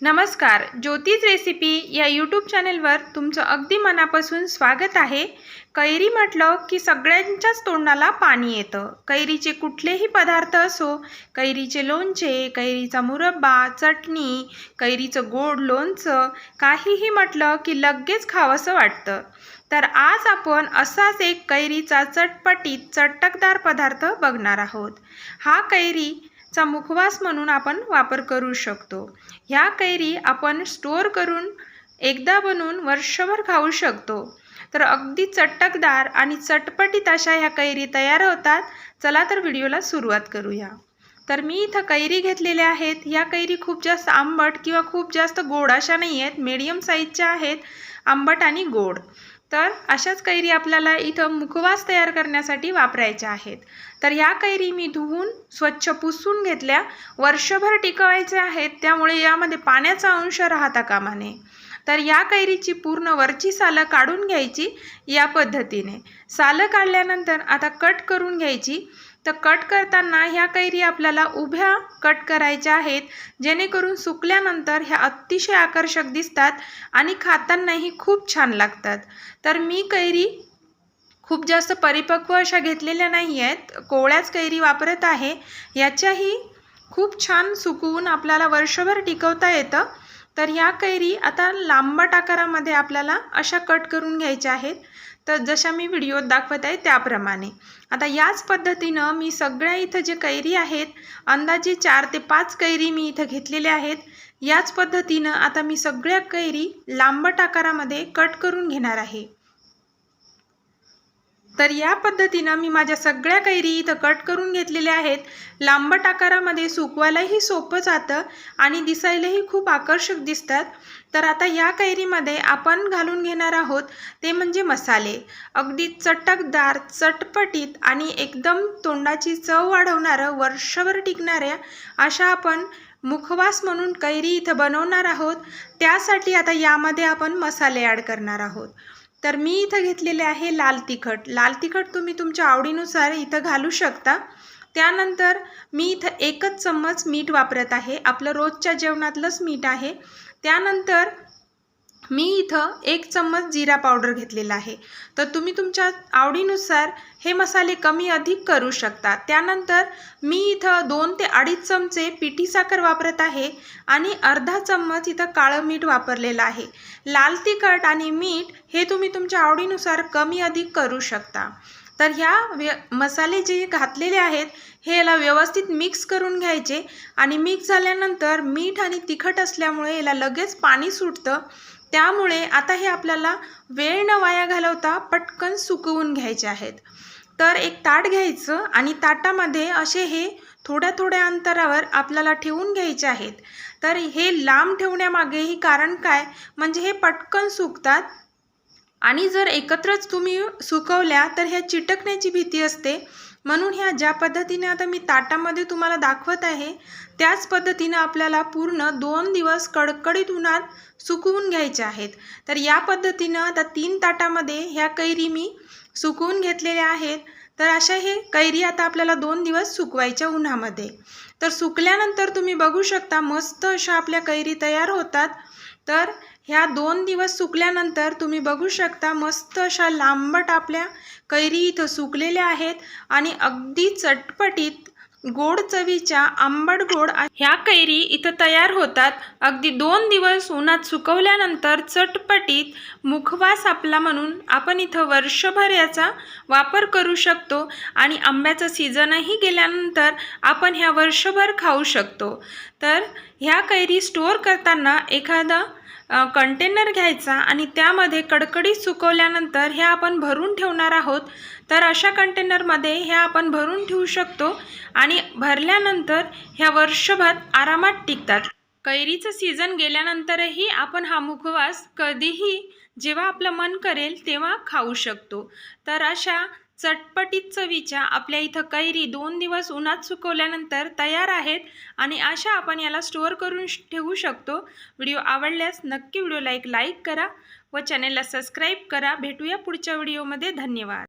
नमस्कार ज्योतिष रेसिपी या यूट्यूब चॅनेलवर तुमचं अगदी मनापासून स्वागत आहे. कैरी म्हटलं की सगळ्यांच्याच तोंडाला पाणी येतं. कैरीचे कुठलेही पदार्थ असो कैरीचे लोणचे कैरीचा मुरब्बा चटणी कैरीचं गोड लोणचं काहीही म्हटलं की लगेच खावंसं वाटतं. तर आज आपण असाच एक कैरीचा चटपटीत चटकदार पदार्थ बघणार आहोत. हा कैरी चा मुखवास म्हणून आपण वापर करू शकतो. ह्या कैरी आपण स्टोअर करून एकदा बनवून वर्षभर खाऊ शकतो. तर अगदी चटकदार आणि चटपटीत अशा ह्या कैरी तयार होतात. चला तर व्हिडिओला सुरुवात करूया. तर मी इथं कैरी घेतलेल्या आहेत. ह्या कैरी खूप जास्त आंबट किंवा खूप जास्त गोड अशा नाही आहेत मीडियम साईजच्या आहेत. आंबट आणि गोड. तर अशाच कैरी आपल्याला इथं मुखवास तयार करण्यासाठी वापरायच्या आहेत. तर या कैरी मी धुवून स्वच्छ पुसून घेतल्या. वर्षभर टिकवायच्या आहेत त्यामुळे यामध्ये पाण्याचा अंश राहता कामा नये. तर या कैरीची पूर्ण वरची सालं काढून घ्यायची या पद्धतीने. सालं काढल्यानंतर आता कट करून घ्यायची. तर कट करताना ह्या कैरी आपल्याला उभ्या कट करायच्या आहेत. जेणेकरून सुकल्यानंतर ह्या अतिशय आकर्षक दिसतात आणि खातानाही खूप छान लागतात. तर मी कैरी खूप जास्त परिपक्व अशा घेतलेल्या नाही आहेत. कोवळ्याच कैरी वापरत आहे. याच्याही खूप छान सुकवून आपल्याला वर्षभर टिकवता येतं. तर ह्या कैरी आता लांबट आकारामध्ये आपल्याला अशा कट करून घ्यायच्या आहेत. तर जशा मी व्हिडिओत दाखवत आहे त्याप्रमाणे. आता याच पद्धतीनं मी सगळ्या इथं जे कैरी आहेत अंदाजे चार ते पाच कैरी मी इथं घेतलेल्या आहेत. याच पद्धतीनं आता मी सगळ्या कैरी लांबट आकारामध्ये कट करून घेणार आहे. तर या पद्धतीनं मी माझ्या सगळ्या कैरी इथं कट करून घेतलेल्या आहेत. लांबट आकारामध्ये सुकवायलाही सोपं जातं आणि दिसायलाही खूप आकर्षक दिसतात. तर आता या कैरीमध्ये आपण घालून घेणार आहोत ते म्हणजे मसाले. अगदी चटकदार चटपटीत आणि एकदम तोंडाची चव वाढवणारं वर्षभर टिकणाऱ्या अशा आपण मुखवास म्हणून कैरी इथं बनवणार आहोत. त्यासाठी आता यामध्ये आपण मसाले ॲड करणार आहोत. तर मी इथं घेतलेले आहे लाल तिखट. लाल तिखट तुम्ही तुमच्या आवडीनुसार इथं घालू शकता. त्यानंतर मी इथं एकच चम्मच मीठ वापरत आहे. आपलं रोजच्या जेवणातलंच मीठ आहे. त्यानंतर मी इथं एक चम्मच जिरा पावडर घेतलेला आहे. तर तुम्ही तुमच्या आवडीनुसार हे मसाले कमी अधिक करू शकता. त्यानंतर मी इथं दोन ते अडीच चमचे पिठी साखर वापरत आहे आणि अर्धा चम्मच इथं काळं मीठ वापरलेलं आहे. लाल तिखट आणि मीठ हे तुम्ही तुमच्या आवडीनुसार कमी अधिक करू शकता. तर ह्या व्य मसाले जे घातलेले आहेत हे याला व्यवस्थित मिक्स करून घ्यायचे आणि मिक्स झाल्यानंतर मीठ आणि तिखट असल्यामुळे याला लगेच पाणी सुटतं. त्यामुळे आता हे आपल्याला वेळ न वाया घालवता पटकन सुकवून घ्यायचे आहेत. तर एक ताट घ्यायचं आणि ताटामध्ये असे हे थोड्या थोड्या अंतरावर आपल्याला ठेवून घ्यायचे आहेत. तर हे लांब ठेवण्यामागेही कारण काय? म्हणजे हे पटकन सुकतात. आणि जर एकत्रच तुम्ही सुकवल्या तर ह्या चिटकण्याची भीती असते. म्हणून ह्या ज्या पद्धतीने आता मी ताटामध्ये तुम्हाला दाखवत आहे त्याच पद्धतीनं आपल्याला पूर्ण दोन दिवस कडकडीत उन्हात सुकवून घ्यायचे आहेत. तर या पद्धतीनं आता तीन ताटामध्ये ह्या कैरी मी सुकवून घेतलेल्या आहेत. तर अशा हे कैरी आता आपल्याला दोन दिवस सुकवायच्या उन्हामध्ये. तर सुकल्यानंतर तुम्ही बघू शकता मस्त अशा आपल्या कैरी तयार होतात. तर ह्या दोन दिवस सुकल्यानंतर तुम्ही बघू शकता मस्त अशा लांबट आपल्या कैरी इथं सुकलेल्या आहेत आणि अगदी चटपटीत गोड चवीच्या आंबट गोड ह्या कैरी इथं तयार होतात. अगदी दोन दिवस उन्हात सुकवल्यानंतर चटपटीत मुखवास आपला म्हणून आपण इथं वर्षभर याचा वापर करू शकतो आणि आंब्याचं सीझनही गेल्यानंतर आपण ह्या वर्षभर खाऊ शकतो. तर ह्या कैरी स्टोअर करताना एखादा कंटेनर घ्यायचा आणि त्यामध्ये कडकडीत सुकवल्यानंतर ह्या आपण भरून ठेवणार आहोत. तर अशा कंटेनरमध्ये ह्या आपण भरून ठेवू शकतो आणि भरल्यानंतर ह्या वर्षभर आरामात टिकतात. कैरीचं सीझन गेल्यानंतरही आपण हा मुखवास कधीही जेव्हा आपलं मन करेल तेव्हा खाऊ शकतो. तर अशा चटपटीत चवीच्या आपल्या इथं कैरी दोन दिवस उन्हात सुकवल्यानंतर तयार आहेत आणि अशा आपण याला स्टोअर करून ठेवू शकतो. व्हिडिओ आवडल्यास नक्की व्हिडिओला एक लाईक करा व चॅनेलला सबस्क्राईब करा. भेटूया पुढच्या व्हिडिओमध्ये. धन्यवाद.